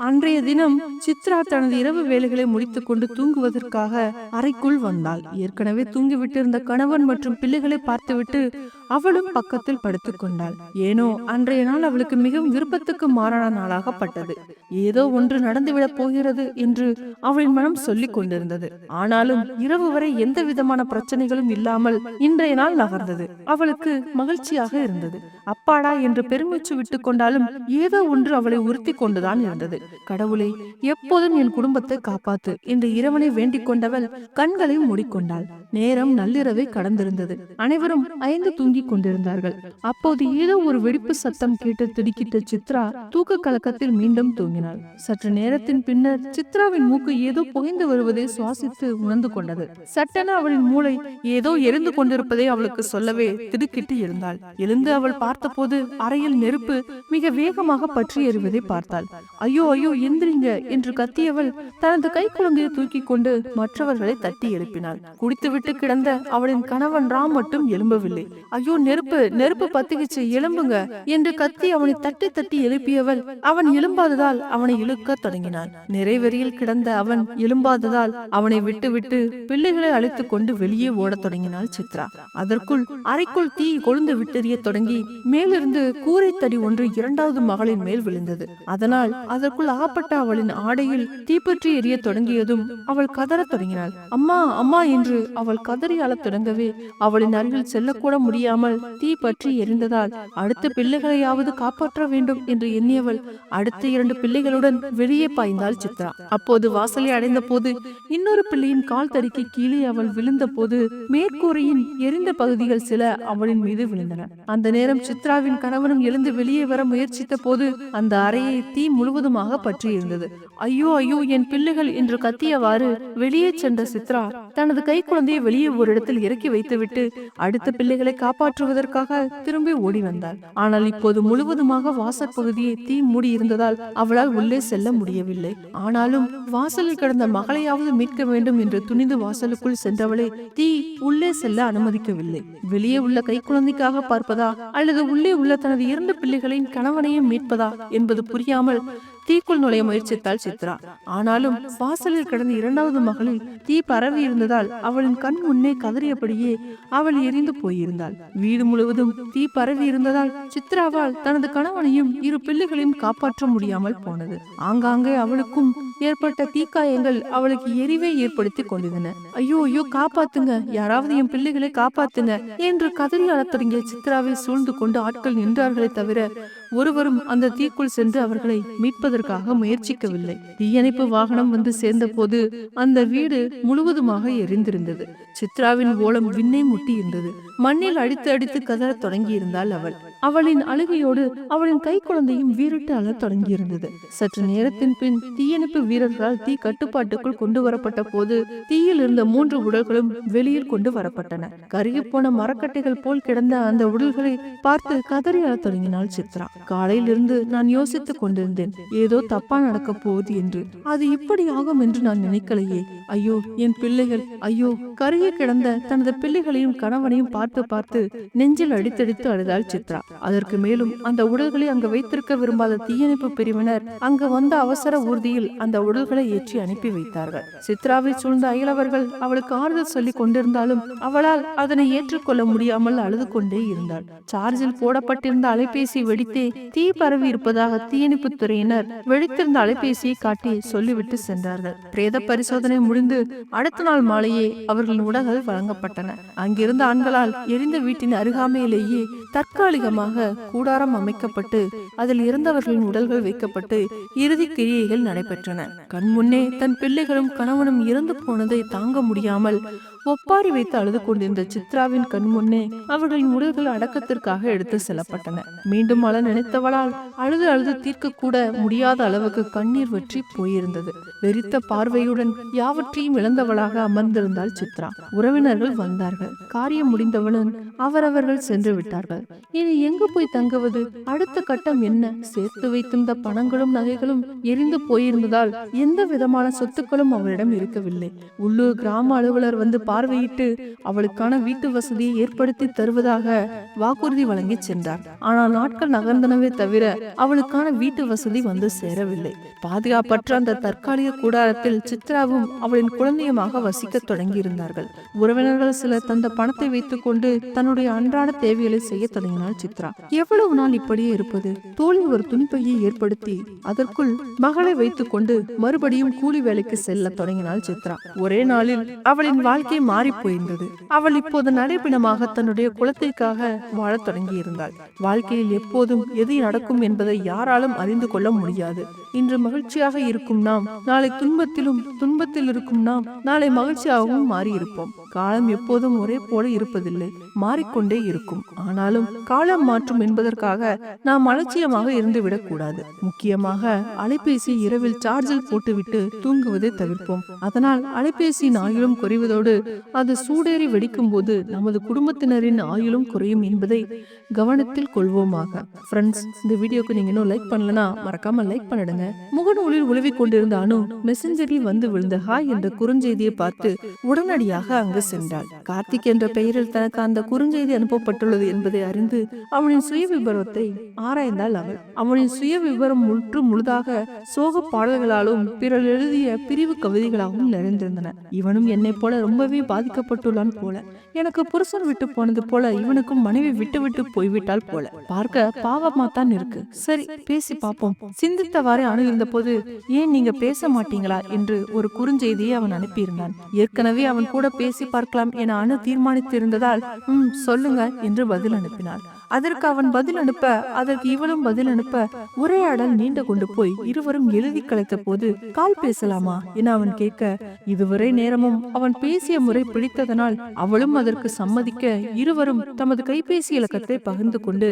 அன்றைய தினம் சித்ரா தனது இரவு வேலைகளை முடித்துக் கொண்டு தூங்குவதற்காக அறைக்குள் வந்தாள். ஏற்கனவே தூங்கிவிட்டிருந்த கணவன் மற்றும் பிள்ளைகளை பார்த்துவிட்டு அவளும் பக்கத்தில் படுத்துக் கொண்டாள் ஏனோ அன்றைய நாள் அவளுக்கு மிகவும் விருப்பத்துக்கு மாறான நாளாகப்பட்டது ஏதோ ஒன்று நடந்துவிடப் போகிறது என்று அவளின் மனம் சொல்லிக் கொண்டிருந்தது. ஆனாலும் இரவு வரை எந்த விதமான பிரச்சனைகளும் இல்லாமல் இன்றைய நாள் நகர்ந்தது. அவளுக்கு மகிழ்ச்சியாக இருந்தது. அப்பாடா என்று பெருமிச்சு விட்டுக் கொண்டாலும் ஏதோ ஒன்று அவளை உறுத்தி கொண்டுதான் இருந்தது. கடவுளே எப்போதும் என் குடும்பத்தை காப்பாத்து என்று இரவனை வேண்டிக் கொண்டவள் கண்களை மூடிக்கொண்டாள். நேரம் நள்ளிரவை கடந்திருந்தது. அனைவரும் ஐந்து தூங்கிக் கொண்டிருந்தார்கள் அப்போது ஏதோ ஒரு வெடிப்பு சத்தம் கேட்டு திடுக்கிட்ட சித்ரா தூக்க கலக்கத்தில் மீண்டும் தூங்கினாள். சற்று நேரத்தின் பின்னர் சித்ராவின் மூக்கு ஏதோ புகைந்து வருவதை சுவாசித்து உணர்ந்து கொண்டது. சட்டென அவளின் மூளை ஏதோ எரிந்து கொண்டிருப்பதை அவளுக்கு சொல்லவே திடுக்கிட்டு இருந்தாள் எழுந்து அவள் பார்த்தபோது அறையில் நெருப்பு மிக வேகமாக பற்றி எறிவதை பார்த்தாள். ஐயோ ஐயோ எந்திரிங்க என்று கத்தியவள் தனது கை குழந்தையை தூக்கி கொண்டு மற்றவர்களை தட்டி எழுப்பினாள். குடித்துவிட்டு கிடந்த அவளின் கணவன் ராம் மட்டும் எழும்பவில்லை. ஐயோ நெருப்பு நெருப்பு பத்திக்கிச்சு எழும்புங்க. என்று கத்தி அவனை தட்டி தட்டி எழுப்பியவள். அவன் எழும்பாததால் அவனை இழுக்க தொடங்கினான். நிறைவெறியில் கிடந்த அவன் எழும்பாததால் அவனை விட்டுவிட்டு பிள்ளைகளை அழைத்துக் கொண்டு வெளியே ஓடத் தொடங்கினாள் சித்ரா. அதற்குள் அறைக்குள் தீ கொழுந்து விட்டெறிய தொடங்கி மேலிருந்து கூரை தடி ஒன்று இரண்டாவது மகளின் மேல் விழுந்தது. அதனால் அதற்குள் அகப்பட்ட அவளின் ஆடையில் தீப்பற்றி எரிய தொடங்கியதும் அவள் கதறத் தொடங்கினாள். அம்மா அம்மா என்று அவள் கதறி அழத் தொடங்கவே அவளின் அருகில் செல்லக்கூட முடியாமல் தீ பற்றி எரிந்ததால் அடுத்த பிள்ளைகளையாவது காப்பாற்ற வேண்டும் என்று எண்ணியவள் அடுத்த இரண்டு பிள்ளைகளுடன் வெளியே பாய்ந்தாள் சித்ரா. அப்போது வாசலை அடைந்த போது இன்னொரு பிள்ளையின் கால் தடுக்கி கீழே அவள் விழுந்த போது மேற்கூரையின் எரிந்த பகுதிகள் சில அவளின் மீது விழுந்தன. அந்த நேரம் சித்ராவின் கணவனும் எழுந்து வெளியே வர முயற்சித்த போது அந்த அறையை தீ முழுவதுமாக பற்றி இருந்தது. ஐயோ ஐயோ என் பிள்ளைகள் என்று கத்தியவாறு வெளியே சென்ற சித்ரா தனது கை குழந்தையை வெளியே ஒரு இடத்தில் இறக்கி வைத்துவிட்டு அடுத்த பிள்ளைகளை காப்பாற்றுவதற்காக திரும்பி ஓடி வந்தாள். ஆனால் இப்போது முழுவதுமாக வாசற் பகுதியை தீ மூடி இருந்ததால் அவளால் உள்ளே செல்ல முடியவில்லை. ஆனாலும் வாசலில் கிடந்த மகளையாவது மீட்க வேண்டும் என்று துணிந்து வாசலுக்குள் சென்றவளை தீ உள்ளே செல்ல அனுமதிக்கவில்லை. வெளியே உள்ள கை குழந்தைக்காக பார்ப்பதா அல்லது உள்ளே உள்ள தனது இரண்டு பிள்ளைகளின் கணவனையும் மீட்பதா என்பது புரியாமல் தீக்குள் நுழைய முயற்சித்தாள் சித்ரா. ஆனாலும் வாசலில் கிடந்த இரண்டாவது மகளில் தீ பரவி இருந்ததால் அவளின் கண் முன்னே கதறியபடியே அவள் எரிந்து போயிருந்தாள். வீடு முழுவதும் தீ பரவி இருந்ததால் சித்ராவால் தனது கணவனையும் இரு பிள்ளைகளையும் காப்பாற்ற முடியாமல் போனது. ஆங்காங்கே அவளுக்கும் ஏற்பட்ட தீக்காயங்கள் அவளுக்கு எரிவை ஏற்படுத்தி கொண்டிருந்தன. ஐயோ ஐயோ காப்பாத்துங்க. யாராவது என் பிள்ளைகளை காப்பாத்துங்க என்று கதறி அழத் தொடங்கிய சித்ராவை சூழ்ந்து கொண்டு ஆட்கள் நின்றார்களே தவிர ஒருவரும் அந்த தீக்குள் சென்று அவர்களை மீட்பதற்காக முயற்சிக்கவில்லை. தீயணைப்பு வாகனம் வந்து சேர்ந்த போது அந்த வீடு முழுவதுமாக எரிந்திருந்தது. சித்ராவின் ஓலம் விண்ணை முட்டி இருந்தது மண்ணில் அடித்து அடித்து கதற தொடங்கி இருந்தால் அவள். அவளின் அழுகையோடு அவளின் கை குழந்தையும் வீறிட்டு அழத் தொடங்கியிருந்தது. சற்று நேரத்தின் பின் தீயணைப்பு வீரர்களால் தீ கட்டுப்பாட்டுக்குள் கொண்டு வரப்பட்ட போது தீயில் இருந்த மூன்று உடல்களும் வெளியில் கொண்டு வரப்பட்டன. கருகி போன மரக்கட்டைகள் போல் கிடந்த அந்த உடல்களை பார்த்து கதறி அழத் தொடங்கினாள் சித்ரா. காலையிலிருந்து நான் யோசித்துக் கொண்டிருந்தேன் ஏதோ தப்பா நடக்க போகுது என்று. அது இப்படி ஆகும் என்று நான் நினைக்கலையே. ஐயோ என் பிள்ளைகள். ஐயோ கருகி கிடந்த தனது பிள்ளைகளையும் கணவனையும் பார்த்து பார்த்து நெஞ்சில் அடித்தடித்து அழுதாள் சித்ரா. அதற்கு மேலும் அந்த உடல்களை அங்கு வைத்திருக்க விரும்பாத தீயணைப்பு பிரிவினர் அங்கு வந்த அவசர ஊர்தியில் அந்த உடல்களை ஏற்றி அனுப்பி வைத்தார்கள். சித்ராவை சூழ்ந்த அயலவர்கள் அவளுக்கு ஆறுதல் சொல்லிக் கொண்டிருந்தாலும் அவளால் அதனை ஏற்றுக்கொள்ள முடியாமல் அழுது கொண்டே இருந்தாள். சார்ஜில் போடப்பட்டிருந்த அலைபேசி வெடித்தே தீ பரவி இருப்பதாக தீயணைப்பு துறையினர் வெடித்திருந்த அலைபேசியை காட்டி சொல்லிவிட்டு சென்றார்கள். பிரேத பரிசோதனை முடிந்து அடுத்த நாள் மாலையே அவர்களின் உடல்கள் வழங்கப்பட்டன. அங்கிருந்த ஆண்களால் எரிந்த வீட்டின் அருகாமையிலேயே தற்காலிகமாக கூடாரம் அமைக்கப்பட்டு அதில் இறந்தவர்களின் உடல்கள் வைக்கப்பட்டு இறுதி கிரியைகள் நடைபெற்றன. கண் முன்னே தன் பிள்ளைகளும் கணவனும் இறந்து போனதை தாங்க முடியாமல் ஒப்பாரி வைத்து அழுது கொண்டிருந்த சித்ராவின் கண் முன்னே அவர்களின் உடல்கள் அடக்கத்திற்காக எடுத்து செல்லப்பட்டன. மீண்டும் அழ நினைத்தவளால் அழுது அழுது தீர்க்க கூட முடியாத அளவுக்கு கண்ணீர் வற்றி போயிருந்தது. வெறித்த பார்வையுடன் யாவற்றையும் இழந்தவளாக அமர்ந்திருந்தாள் சித்ரா. உறவினர்கள் வந்தார்கள். காரியம் முடிந்தவளும் அவரவர்கள் சென்று விட்டார்கள். இனி எங்கு போய் தங்குவது? அடுத்த கட்டம் என்ன? சேர்த்து வைத்திருந்த பணங்களும் நகைகளும் எரிந்து போயிருந்ததால் எந்த விதமான சொத்துக்களும் அவரிடம் இருக்கவில்லை. உள்ளூர் கிராம அலுவலர் வந்து பார்வையிட்டு அவளுக்கான வீட்டு வசதியை ஏற்படுத்தி தருவதாக வாக்குறுதி வழங்கி சென்றார். ஆனால் நாட்கள் நகர்ந்தனவே தவிர அவளுக்கான வீட்டு வசதி வந்து சேரவில்லை. பாதுகாப்பற்ற அந்த தற்காலிக கூடாரத்தில் சித்ராவும் அவளின் குழந்தையுமாக வசிக்க தொடங்கியிருந்தார்கள். உறவினர்கள் சிலர் தந்த பணத்தை வைத்துக்கொண்டு தன்னுடைய அன்றாட தேவைகளை செய்ய தொடங்கினாள் சித்ரா. எவ்வளவு நாள் இப்படியே இருப்பது? தோழி ஒரு துணிப்பையை ஏற்படுத்தி அதற்குள் மகளை வைத்துக்கொண்டு மறுபடியும் கூலி வேலைக்கு செல்ல தொடங்கினாள் சித்ரா. ஒரே நாளில் அவளின் வாழ்க்கை மாறி போயிருந்தது அவள் இப்போது நடைபிணமாக தன்னுடைய குலத்திற்காக வாழத் தொடங்கியிருந்தாள். வாழ்க்கையில் எப்போதும் எது நடக்கும் என்பதை யாராலும் அறிந்து கொள்ள முடியாது. இன்று மகிழ்ச்சியாக இருக்கும் நாம் நாளை துன்பத்திலும் துன்பத்தில் இருக்கும் நாம் நாளை மகிழ்ச்சியாகவும் மாறியிருப்போம். காலம் எப்போதும் ஒரே போல இருப்பதில்லை மாறிக்கொண்டே இருக்கும். ஆனாலும் காலம் மாற்றும் என்பதற்காக நாம் அலட்சியமாக இருந்து விடக்கூடாது. முக்கியமாக அலைபேசி இரவில் சார்ஜில் போட்டுவிட்டு தூங்குவதை தவிர்ப்போம். அதனால் அலைபேசியின் ஆயுளும் குறைவதோடு அது சூடேறி வெடிக்கும் போது நமது குடும்பத்தினரின் ஆயுளும் குறையும் என்பதை கவனத்தில் கொள்வோமாக. ஃப்ரெண்ட்ஸ் இந்த வீடியோக்கு நீங்க இன்னும் லைக் பண்ணலனா மறக்காம லைக் பண்ணிடுங்க. முகநூலில் உழவிக் கொண்டிருந்த அனு மெசஞ்சரில் வந்து விழுந்த ஹாய் என்ற குறுஞ்செய்தியை பார்த்து உடனடியாக அங்கு சென்றாள். கார்த்திக் என்ற பெயரில் தனக்கு அந்த குறுஞ்செய்தி அனுப்பப்பட்டுள்ளது என்பதை அறிந்து அவனின் சுய விபரத்தை ஆராய்ந்தாள் அவள். அவனின் சுய விபரம் முற்று முழுதாக சோக பாடல்களாலும் பிறர் எழுதிய பிரிவு கவிதைகளாகவும் நிறைந்திருந்தன. இவனும் என்னை போல ரொம்பவே பாதிக்கப்பட்டுள்ளான் போல. எனக்கு புருஷன் விட்டு போனது போல இவனுக்கும் மனைவி விட்டு விட்டு போய்விட்டால் போல. பார்க்க பாவமா தான் இருக்கு. சரி பேசி பார்ப்போம் சிந்தித்தவாறே அணு இருந்தபோது ஏன் நீங்க பேச மாட்டீங்களா? என்று ஒரு குறுஞ்செய்தியை அவன் அனுப்பியிருந்தான். ஏற்கனவே அவன் கூட பேசி பார்க்கலாம் என அணு தீர்மானித்திருந்ததால் ம் சொல்லுங்க என்று பதில் அனுப்பினாள். அதற்கு அவன் பதில் அனுப்ப அதற்கு இவளும் பதில் அனுப்ப உரையாடல் நீண்டு கொண்டு போய் இருவரும் எழுதி கலைத்த போது கால் பேசலாமா என அவன் கேட்க இதுவரை நேரமும் அவன் பேசிய முறை பிடித்ததனால் அவளும் அதற்கு சம்மதிக்க இருவரும் தமது கைபேசி இலக்கத்தை பகிர்ந்து கொண்டு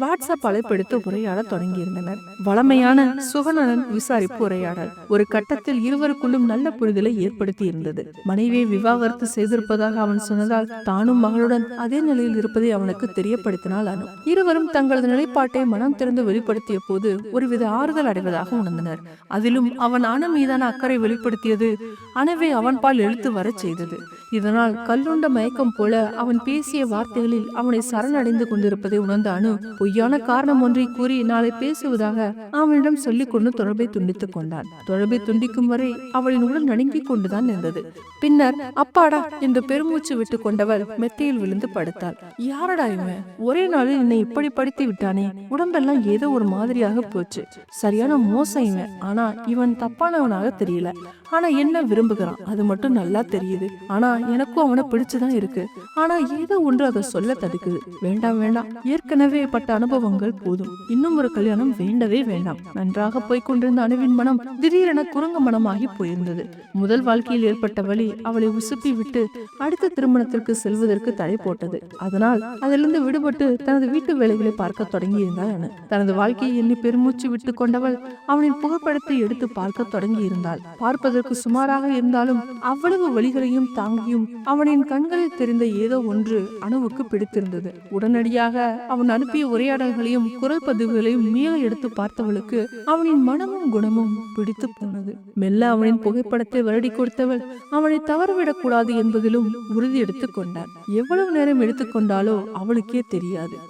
வாட்ஸ்அப் அழைப்பெடுத்து உரையாட தொடங்கியிருந்தனர். வளமையான சுகநலன் விசாரிப்பு உரையாடல் ஒரு கட்டத்தில் இருவருக்குள்ளும் நல்ல புரிதலை ஏற்படுத்தி இருந்தது மனைவியை விவாகரத்து செய்திருப்பதாக அவன் சொன்னதால் தானும் மகளுடன் அதே நிலையில் இருப்பதை அவனுக்கு தெரியப்படுத்தினாள் காரணம் இருவரும் தங்களது நிலைப்பாட்டை மனம் திறந்து வெளிப்படுத்திய போது ஒருவித ஆறுதல் அடைவதாக உணர்ந்தனர். அதிலும் அவன் அணு மீதான அக்கறை வெளிப்படுத்தியது அணுவை அவன் பால் எழுத்து வரச் செய்தது. இதனால் கல்லுண்ட மயக்கம் போல அவன் பேசிய வார்த்தைகளில் அவனை சரணடைந்து கொண்டிருப்பதை உணர்ந்த அணு பொய்யான காரணம் ஒன்றை கூறி நாளை பேசுவதாக அவனிடம் சொல்லிக் கொண்டு தொடர்பை துண்டித்துக் கொண்டான். தொடர்பை துண்டிக்கும் வரை அவளின் உடல் நடுங்கிக் கொண்டுதான் இருந்தது பின்னர் அப்பாடா என்று பெருமூச்சு விட்டு கொண்டவள் மெத்தையில் விழுந்து படுத்தாள் யாரடா இவன்? ஒரே நாளில் என்னை இப்படி படுத்தி விட்டானே? உடம்பெல்லாம் ஏதோ ஒரு மாதிரியாக போச்சு. சரியான மோசம் இவன். ஆனா இவன் தப்பானவனாக தெரியல. ஆனா என்ன விரும்புகிறான்? அது மட்டும் நல்லா தெரியுது. ஆனா எனக்கும் அவனை பிடிச்சுதான் இருக்கு. ஆனா ஏதோ ஒன்று அதை சொல்ல தடுக்குது. வேண்டாம் வேண்டாம். ஏற்கனவே பட்ட அனுபவங்கள் போதும். இன்னும் ஒரு கல்யாணம் வேண்டவே வேண்டாம். நன்றாக போய் கொண்டிருந்த அணுவின் மனம் திடீரென குரங்க மனமாகி போயிருந்தது. முதல் வாழ்க்கையில் ஏற்பட்ட வழி அவளை உசுப்பி விட்டு அடுத்த திருமணத்திற்கு செல்வதற்கு தடை போட்டது. அதனால் அதிலிருந்து விடுபட்டு தனது வீட்டு வேலைகளை பார்க்க தொடங்கியிருந்தாள். அனு தனது வாழ்க்கையை எண்ணி பெருமூச்சு விட்டு கொண்டவள் அவனின் புகைப்படத்தை எடுத்து பார்க்க தொடங்கி இருந்தாள் பார்ப்பதற்கு சுமாராக இருந்தாலும் அவ்வளவு வழிகளையும் தாங்கியும் அவனின் கண்களில் தெரிந்த ஏதோ ஒன்று அணுவுக்கு பிடித்திருந்தது. உடனடியாக அவன் அனுப்பிய உரையாடல்களையும் குரல் பதிவுகளையும் மீள எடுத்து பார்த்தவளுக்கு அவனின் மனமும் குணமும் பிடித்து போனது. மெல்ல அவனின் புகைப்படத்தை வருடி கொடுத்தவள் அவனை தவறவிடக் கூடாது என்பதிலும் உறுதி எடுத்துக் கொண்டார் எவ்வளவு நேரம் எடுத்துக்கொண்டாலோ அவளுக்கே தெரியாது.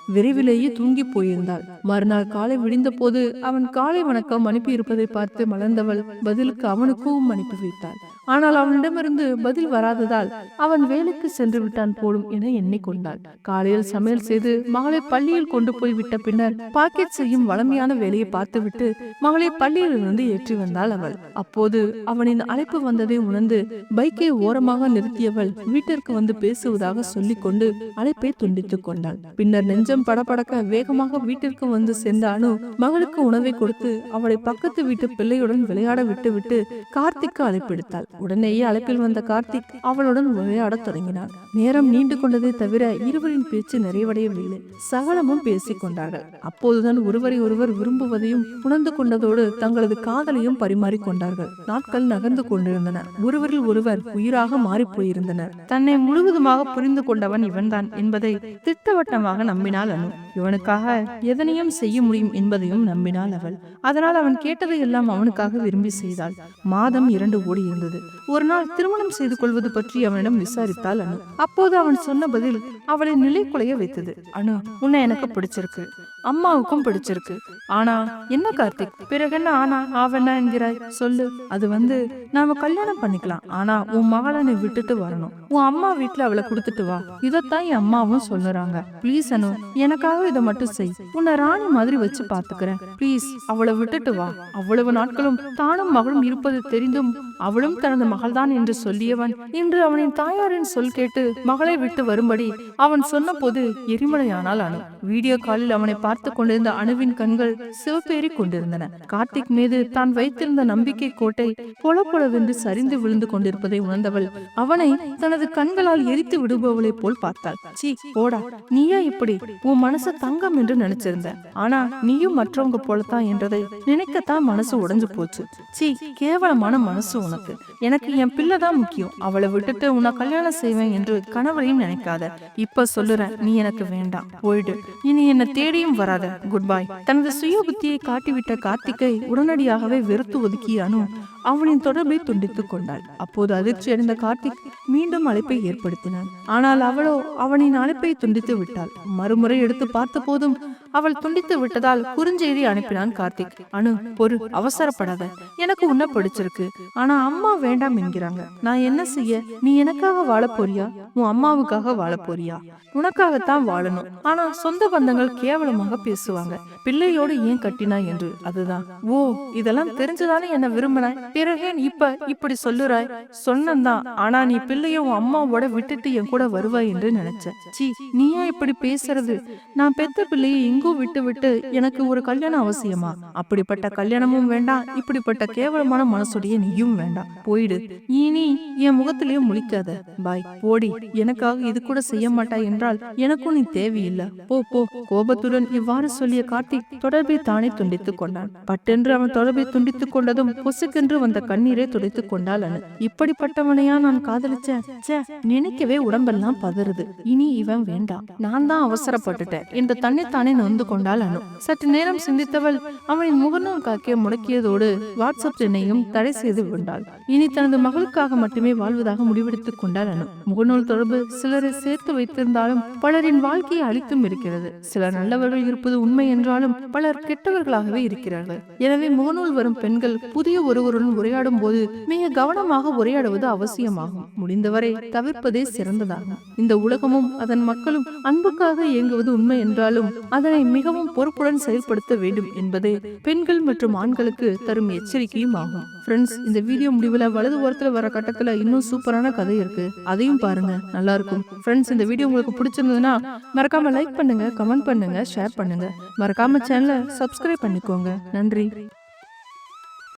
விரைவிலேயே தூங்கி போயிருந்தாள். மறுநாள் காலை விடிந்த போது அவன் காலை வணக்கம் அனுப்பி இருப்பதை பார்த்து மலர்ந்தவள் பதிலுக்கு அவனுக்கும் அனுப்பி வைத்தாள். ஆனால் அவனிடமிருந்து பதில் வராததால் அவன் வேலைக்கு சென்று விட்டான் போலும் என எண்ணிக்கொண்டாள். காலையில் சமையல் செய்து மகளை பள்ளியில் கொண்டு போய் விட்ட பின்னர் பாக்கெட் செய்யும் வளமையான வேலையை பார்த்துவிட்டு மகளை பள்ளியில் இருந்து ஏற்றி வந்தாள் அவள். அப்போது அவனின் அழைப்பு வந்ததை உணர்ந்து பைக்கை ஓரமாக நிறுத்தியவள் வீட்டிற்கு வந்து பேசுவதாக சொல்லிக் கொண்டு அழைப்பை துண்டித்துக் கொண்டாள். பின்னர் நெஞ்சம் படபடக்க வேகமாக வீட்டிற்கு வந்து சேர்ந்த அனு மகளுக்கு உணவை கொடுத்து அவளை பக்கத்து வீட்டு பிள்ளையுடன் விளையாட விட்டுவிட்டு கார்த்திக்கு அழைப்பெடுத்தாள். உடனேயே அழைப்பில் வந்த கார்த்திக் அவளுடன் விளையாடத் தொடங்கினார் நேரம் நீண்டு கொண்டதை தவிர இருவரின் பேச்சு நிறைவடையவில்லை. சகலமும் பேசிக் கொண்டார்கள். அப்போதுதான் ஒருவரை ஒருவர் விரும்புவதையும் உணர்ந்து கொண்டதோடு தங்களது காதலையும் பரிமாறிக் கொண்டார்கள். நாட்கள் நகர்ந்து கொண்டிருந்தன. ஒருவரில் ஒருவர் உயிராக மாறிப் போயிருந்தனர். தன்னை முழுவதுமாக புரிந்து கொண்டவன் இவன்தான் என்பதை திட்டவட்டமாக நம்பினார். எண்ணினாள் அனு இவனுக்காக எதனையும் செய்ய முடியும் என்பதையும் நம்பினாள் அவள். அதனால் அவன் கேட்டதை எல்லாம் அவனுக்காக விரும்பி செய்தாள். மாதம் இரண்டு ஓடி இருந்தது. ஒரு நாள் திருமணம் செய்து கொள்வது பற்றி அவனிடம் விசாரித்தாள் அனு. அப்போது அவன் சொன்ன பதில் அவளை நிலை குலைய வைத்தது. அனு உன்னை எனக்கு பிடிச்சிருக்கு. அம்மாவுக்கும் பிடிச்சிருக்கு. ஆனா என்ன கார்த்திக்? பிறகு என்ன ஆனா ஆவென்ன என்கிறாய்? சொல்லு. அது வந்து நாம கல்யாணம் பண்ணிக்கலாம். ஆனா உன் மகளை விட்டுட்டு வரணும். உன் அம்மா வீட்டுல அவளை கொடுத்துட்டு வா. இதத்தான் என் அம்மாவும் சொல்லுறாங்க. ப்ளீஸ் அனு எனக்காக இதை மட்டும் செய். உன்னை ராணி மாதிரி வச்சு பாத்துக்கிறேன் ப்ளீஸ் அவளை விட்டுட்டு வா. அவ்வளவு நாட்களும் தானும் மகளும் இருப்பது தெரிந்தும் அவளும் தனது மகள்தான் என்று சொல்லியவன். இன்று அவனின் தாயாரின் சொல் கேட்டு மகளை விட்டு வரும்படி அவன் சொன்னபோது எரிமலையானால் அனு வீடியோ காலில் அவனை பார்த்து கொண்டிருந்த அணுவின் கண்கள் சிவப்பேறி கொண்டிருந்தன. கார்த்திக் மீது தான் வைத்திருந்த நம்பிக்கை கோட்டை பொல பொலவென்று சரிந்து விழுந்து கொண்டிருப்பதை உணர்ந்தவள் அவனை தனது கண்களால் எரித்து விடுபவளைப் போல் பார்த்தாள். சீ போடா. நீயா இப்படி? உன் மனசு தங்கம் என்று நினைச்சிருந்தேன். ஆனா நீயும் மற்றவங்க போலத்தான் என்றதை நினைக்கத்தான் மனசு உடைஞ்சு போச்சு. சி கேவலமான மனசு உனக்கு. எனக்கு என் பிள்ளை தான் முக்கியம். அவளை விட்டுட்டு உன்னை கல்யாணம் செய்வேன் என்று கணவரையும் நினைக்காத. இப்ப சொல்லுறேன் நீ எனக்கு வேண்டாம். போயிடு. இனி என்ன தேடியும் வராத. குட் பாய் தனது சுய புத்தியை காட்டிவிட்ட கார்த்திகை உடனடியாகவே வெறுத்து ஒதுக்கிய அனு அவனின் தொடர்பை துண்டித்துக் கொண்டாள். அப்போது அதிர்ச்சி அடைந்த கார்த்திக் மீண்டும் அழைப்பை ஏற்படுத்தினான். ஆனால் அவளோ அவனின் அழைப்பை துண்டித்து விட்டாள். மறுமுறை எடுத்து பார்த்த போதும் அவள் துண்டித்து விட்டதால் குறுஞ்செய்தி அனுப்பினான் கார்த்திக். அனு பொறு அவசரப்படாத. எனக்கு உன்ன பிடிச்சிருக்கு. ஆனா அம்மா வேண்டாம் என்கிறாங்க. நான் என்ன செய்ய? நீ எனக்காக வாழ போறியா? உன் அம்மாவுக்காக வாழப்போறியா உனக்காகத்தான் வாழணும். ஆனா சொந்த பந்தங்கள் கேவலமாக பேசுவாங்க. பிள்ளையோடு ஏன் கட்டினா என்று. அதுதான். ஓ இதெல்லாம் தெரிஞ்சுதானே என்ன விரும்பினாய்? பிறகு இப்ப இப்படி சொல்லுறாய். சொன்னந்தான். ஆனா நீ பிள்ளைய உன் அம்மாவோட விட்டுட்டு என் கூட வருவாய் என்று நினைச்ச. சீ நீயா இப்படி பேசுறது? நான் பெத்த பிள்ளையை எங்கோ விட்டு விட்டு எனக்கு ஒரு கல்யாணம் அவசியமா? அப்படிப்பட்ட கல்யாணமும் வேண்டாம் இப்படிப்பட்ட கேவலமான மனசுடைய நீயும் வேண்டாம் போயிடு. இனி என் முகத்திலேயே முழிக்காத. பாய். போடி. எனக்காக இது கூட செய்ய மாட்டாய் என்றால் எனக்கும் நீ தேவையில்லை. போ போ. கோபத்துடன் இவ்வாறு சொல்லிய கார்த்திக் தொடர்பை தானே துண்டித்துக் கொண்டான். பட்டென்று அவன் தொடர்பை துண்டித்துக் கொண்டதும் பொசுக்கென்று வந்த கண்ணீரை துடைத்துக் கொண்டாள் அனு. இப்படிப்பட்டவனையா நான் காதலிச்சேன்? ச்சே. நினைக்கவே உடம்பெல்லாம் பதறுது. இனி இவன் வேண்டாம் நான் தான் அவசரப்பட்டுட்டேன். என்று தன்னைத்தானே நொந்து கொண்டாள் அனு சற்று நேரம் சிந்தித்தவள் அவனின் முகநூல் காக்கிய முடக்கியதோடு வாட்ஸ்அப் எண்ணையும் தடை செய்து கொண்டாள். இனி தனது மகளுக்காக மட்டுமே வாழ்வதாக முடிவெடுத்துக் கொண்டாள் அனு முகநூல் தொடர்பு சிலரை சேர்த்து வைத்திருந்தாலும் பலரின் வாழ்க்கையை அழித்தும் இருக்கிறது. சில நல்லவர்கள் இருப்பது உண்மை என்றாலும் பலர் கெட்டவர்களாகவே இருக்கிறார்கள். எனவே முகநூல் வரும் பெண்கள் புதிய ஒருவருடன் உரையாடும் போது மிக கவனமாக உரையாடுவது அவசியமாகும். முடிந்தவரை தவிர்ப்பதே சிறந்ததாகும். இந்த உலகமும் அதன் மக்களும் அன்புக்காக இயங்குவது உண்மை என்றாலும் அதனை மிகவும் பொறுப்புடன் செயல்படுத்த வேண்டும் என்பதே பெண்கள் மற்றும் ஆண்களுக்கு தரும் எச்சரிக்கையும் ஆகும். ஃப்ரெண்ட்ஸ் இந்த வீடியோ முடிவுல வலது ஓரத்துல வர கட்டத்துல இன்னும் சூப்பரான கதை இருக்கு. அதையும் பாருங்க. நல்லா இருக்கும். ஃப்ரெண்ட்ஸ் இந்த வீடியோ உங்களுக்கு பிடிச்சிருந்ததுன்னா மறக்காம லைக் பண்ணுங்க கமெண்ட் பண்ணுங்க ஷேர் பண்ணுங்க. மறக்காம சேனலை சப்ஸ்கிரைப் பண்ணிக்கோங்க. நன்றி.